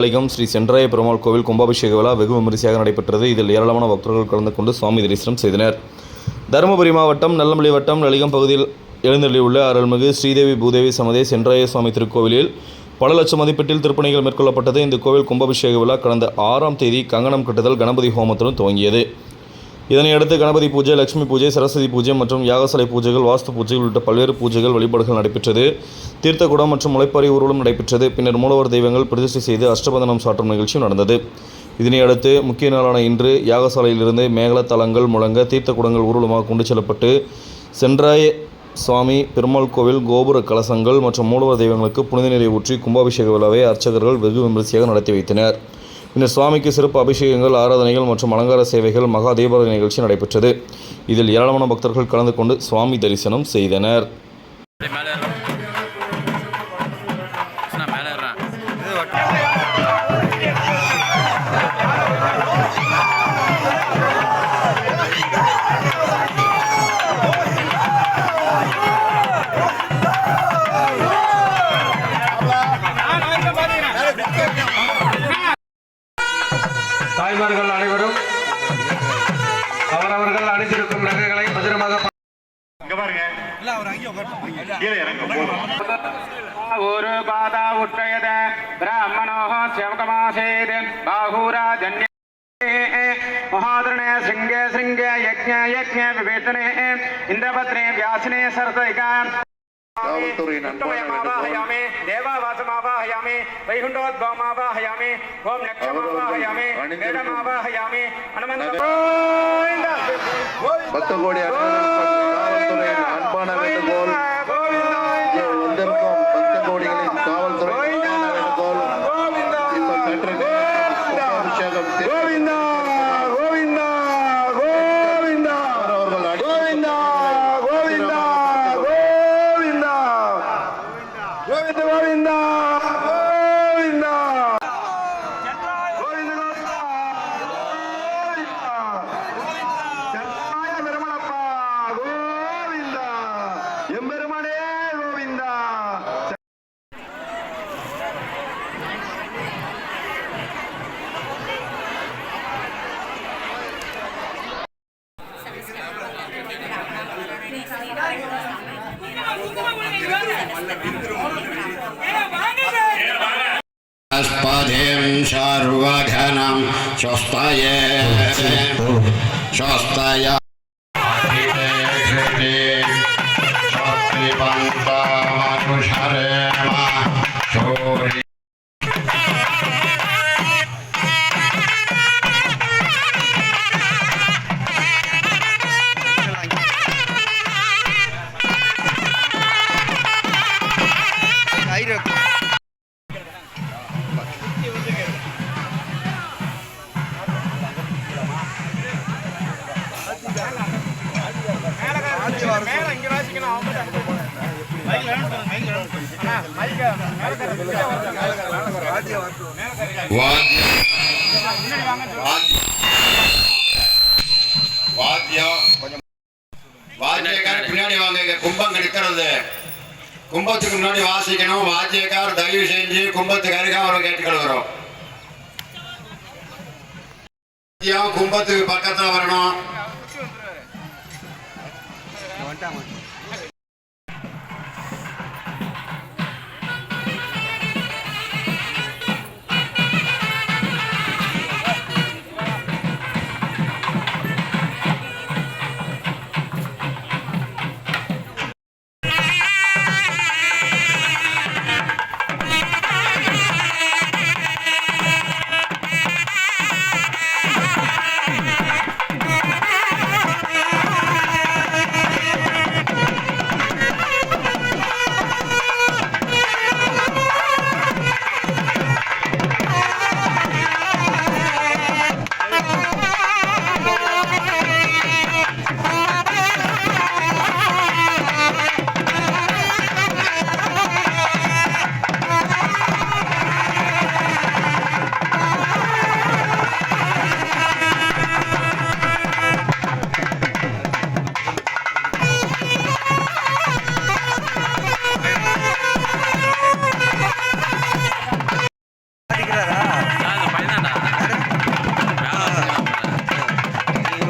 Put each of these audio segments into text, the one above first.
பாளையம் ஸ்ரீ சென்றாய பெருமாள் கோவில் கும்பாபிஷேக விழா வெகு விமரிசையாக நடைபெற்றது. இதில் ஏராளமான பக்தர்கள் கலந்து கொண்டு சுவாமி தரிசனம் செய்தனர். தருமபுரி மாவட்டம் நல்லமலை வட்டம் நலிகம் பகுதியில் எழுந்தள்ளியுள்ள அருள்மிகு ஸ்ரீதேவி பூதேவி சமதே சென்றாய சுவாமி திருக்கோவிலில் பல லட்சம் மதிப்பீட்டில் திருப்பணிகள் மேற்கொள்ளப்பட்டது. இந்த கோவில் கும்பாபிஷேக விழா கடந்த ஆறாம் தேதி கங்கணம் கட்டுதல் கணபதி ஹோமத்துடன் துவங்கியது. இதனையடுத்து கணபதி பூஜை லட்சுமி பூஜை சரஸ்வதி பூஜை மற்றும் யாகசாலை பூஜைகள் வாஸ்து பூஜைகள் உள்ளிட்ட பல்வேறு பூஜைகள் வழிபாடுகள் நடைபெற்றது. தீர்த்தகுடம் மற்றும் முளைப்பாரி ஊர்வலம் நடைபெற்றது. பின்னர் மூலவர் தெய்வங்கள் பிரதிஷ்டை செய்து அஷ்டபந்தனம் சாற்றும் நிகழ்ச்சியும் நடந்தது. இதனையடுத்து முக்கிய நாளான இன்று யாகசாலையிலிருந்து மேகல தலங்கள் முழங்க தீர்த்தகுடங்கள் ஊர்வலமாக கொண்டு செல்லப்பட்டு சென்றாய சுவாமி பெருமாள் கோவில் கோபுர கலசங்கள் மற்றும் மூலவர் தெய்வங்களுக்கு புனித நீரை ஊற்றி கும்பாபிஷேக விழாவை அர்ச்சகர்கள் வெகு விமரிசையாக நடத்தி வைத்தனர். பின்னர் சுவாமிக்கு சிறப்பு அபிஷேகங்கள் ஆராதனைகள் மற்றும் அலங்கார சேவைகள் மகா தீபாவளி நிகழ்ச்சி நடைபெற்றது. இதில் ஏராளமான பக்தர்கள் கலந்து கொண்டு சுவாமி தரிசனம் செய்தனர். महादृणे श्रृंगे श्रृंगे यज्ञ यज्ञ विवेचने इंद्रपत्ने व्यासने सरसैका ुण्डवयमावाहयामि देवावासमावाहयामि वैकुण्ठोद्भवमावाहयामि ॐ लक्ष्यमावाहयामि वेदमावाहयामि हनुमन्त अस्पतिं सर्वघनं स्वस्तये स्वस्तय பின்னாடி வாங்க இங்க கும்பம் எடுக்கிறது கும்பத்துக்கு முன்னாடி வாசிக்கணும் வாத்தியக்கார் தயவு செஞ்சு கும்பத்துக்கு அருகே கேட்டுக்கள் வரும் வாத்தியம் கும்பத்துக்கு பக்கத்துல வரணும்.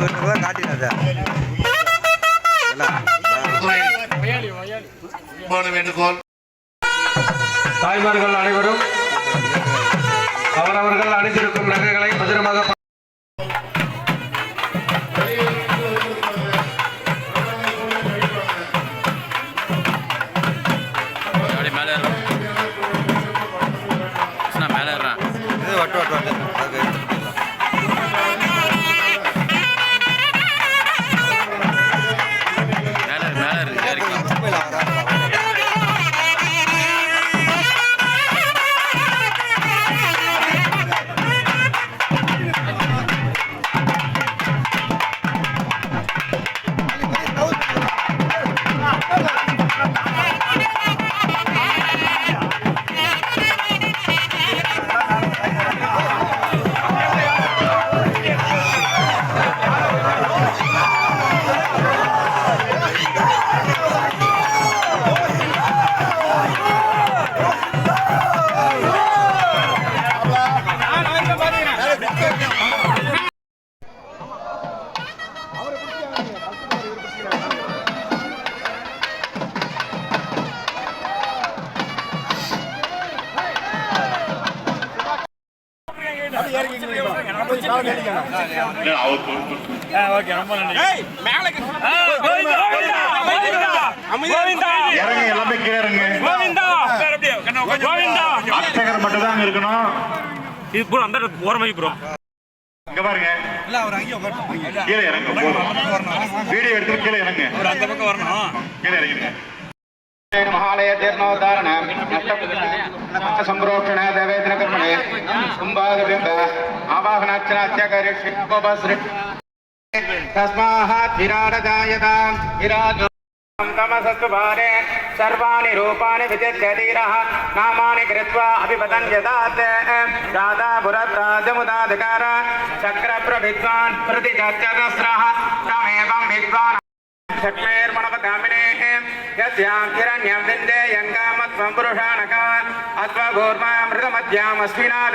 வாங்குறத காட்டினது தாய்மார்கள் அனைவரும் அவரவர்கள் அணிந்திருக்கும் நகைகளை பத்திரமாக மேலே இறங்க எல்லாமே கீழே இறங்க அர்ச்சகர் மட்டும் தான் இருக்கணும் இது ப்ரோ அந்த ஓரமாகி ப்ரோ இங்க பாருங்க கீழே இறங்க போதும் வீடியோ எடுத்து கீழே இறங்க அந்த பக்கம் வரணும் கீழே இறங்கிடுங்க महालय जीर्णोद्धारण संप्रोक्षण देवेदन कर्मणे कुंभागबिंब आवाहनार्चनाच्य करिष्ये उपवस्रि तस्मात् भारे सर्वाणि रूपाणि विचित्य नामानि कृत्वा अभिवदन् यदात्। राधा पुरत्राजमुदाधिकार चक्रप्रविद्वान् प्रतिचर्चतस्रः तमेवं विद्वान् षट्मेर्मणवगामिनेः यस्यां हिरण्यं विन्देयङ्गामत्वं पुरुषाणक अत्वगोर्मामृतमध्यामस्मिनाद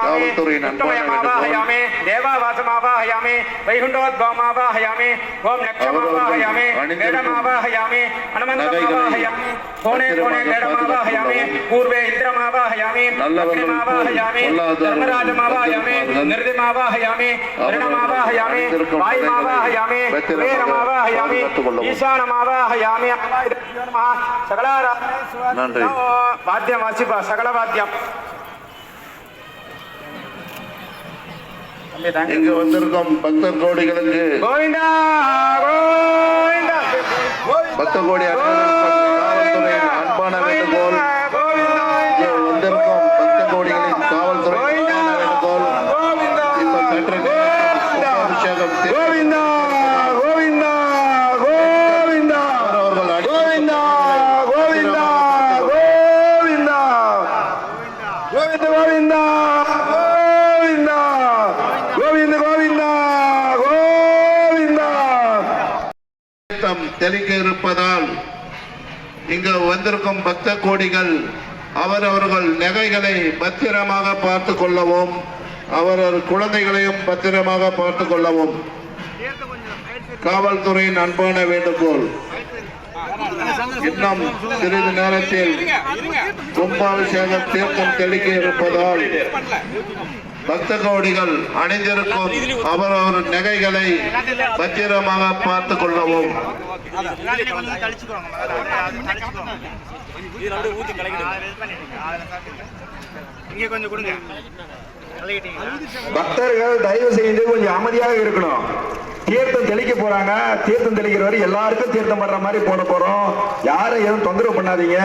காவல்துறையின் அன்பான வேண்டுகோள் தேவாவாசமாவாஹயாமி வைகுண்டோத்வாமாவாஹயாமி ஓம் லட்சமாவாஹயாமி வேடமாவாஹயாமி அனுமந்தமாவாஹயாமி கோணே கோணே வேடமாவாஹயாமி பூர்வே இந்திரமாவாஹயாமி லக்ஷ்மிமாவாஹயாமி தர்மராஜமாவாஹயாமி நிர்திமாவாஹயாமி வருணமாவாஹயாமி வாயுமாவாஹயாமி வீரமாவாஹயாமி ஈசானமாவாஹயாமி சகலாரா நன்றி. வாத்தியம் வாசிப்பா சகல வாத்தியம் இங்கு வந்திருக்கும் பக்தர் கோடிகளுக்கு கோவிந்தா கோவிந்தா. பக்த கோடி வெளிச்சம் தெளிக்க இருப்பதால் இங்கு வந்திருக்கும் பக்த கோடிகள் அவரவர்கள் நகைகளை பத்திரமாக பார்த்து கொள்ளவும் அவரவர் குழந்தைகளையும் பத்திரமாக பார்த்து கொள்ளவும். காவல்துறையின் அன்பான வேண்டுகோள். இன்னும் சிறிது நேரத்தில் கும்பாபிஷேகம் தீர்த்தம் தெளிக்க இருப்பதால் பக்த கோடிகள் அணிந்திருக்கும் அவரவர் நகைகளை பத்திரமாக பார்த்து கொள்ளவும் பக்தர்கள் தயவு செய்து கொஞ்சம் அமைதியாக இருக்கணும். தீர்த்தம் தெளிக்க போறாங்க. தீர்த்தம் தெளிக்கிற வரை எல்லாருக்கும் தீர்த்தம் பண்ற மாதிரி போட போறோம். யாரும் எதுவும் தொந்தரவு பண்ணாதீங்க.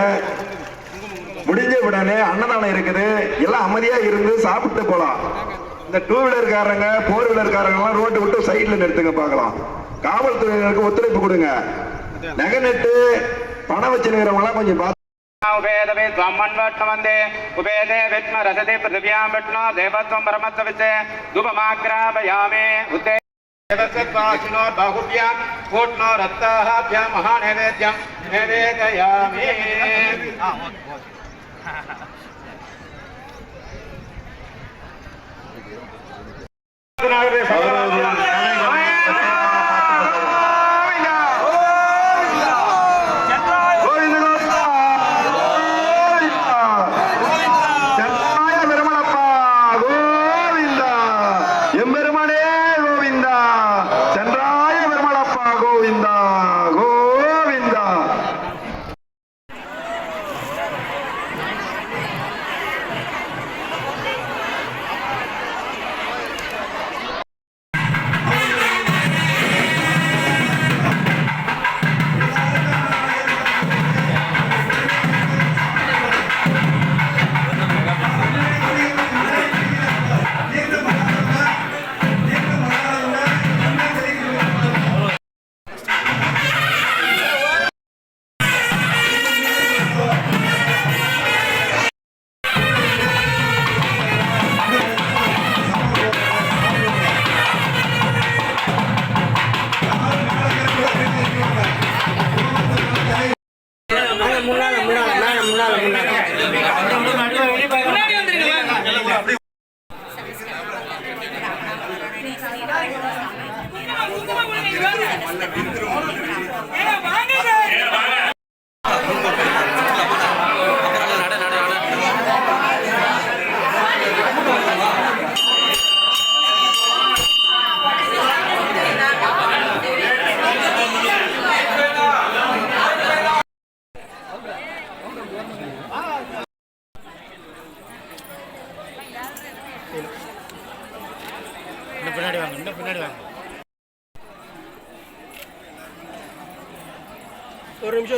முடிஞ்ச உடனே அன்னதானம் இருக்குது எல்லாம் அமைதியா இருந்து சாப்பிட்டு போலாம் இந்த டூ வீலர்காரங்க போர் வீலர்காரங்க எல்லாம் ரோட்டு விட்டு சைட்ல நிறுத்துங்க பார்க்கலாம் காவல்துறையினருக்கு ஒத்துழைப்பு கொடுங்க நகை நட்டு பணம் வச்சிருக்கிறவங்க எல்லாம் கொஞ்சம் பார்த்து उभेदवे त्वमन्वट्नवन्दे उभेदे विद्म रसते पृथिव्यां विष्णो देवत्वं परमत्ववित् धूपमाग्रापयामे उद्दे बाहुभ्यां कूट्नो रक्ताभ्यां महानैवेद्यं निवेदयामि சென்றாய 没来了没来了没来了没来了没来了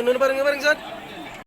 நிமிஷம் நின்று பாருங்க பாருங்க சார்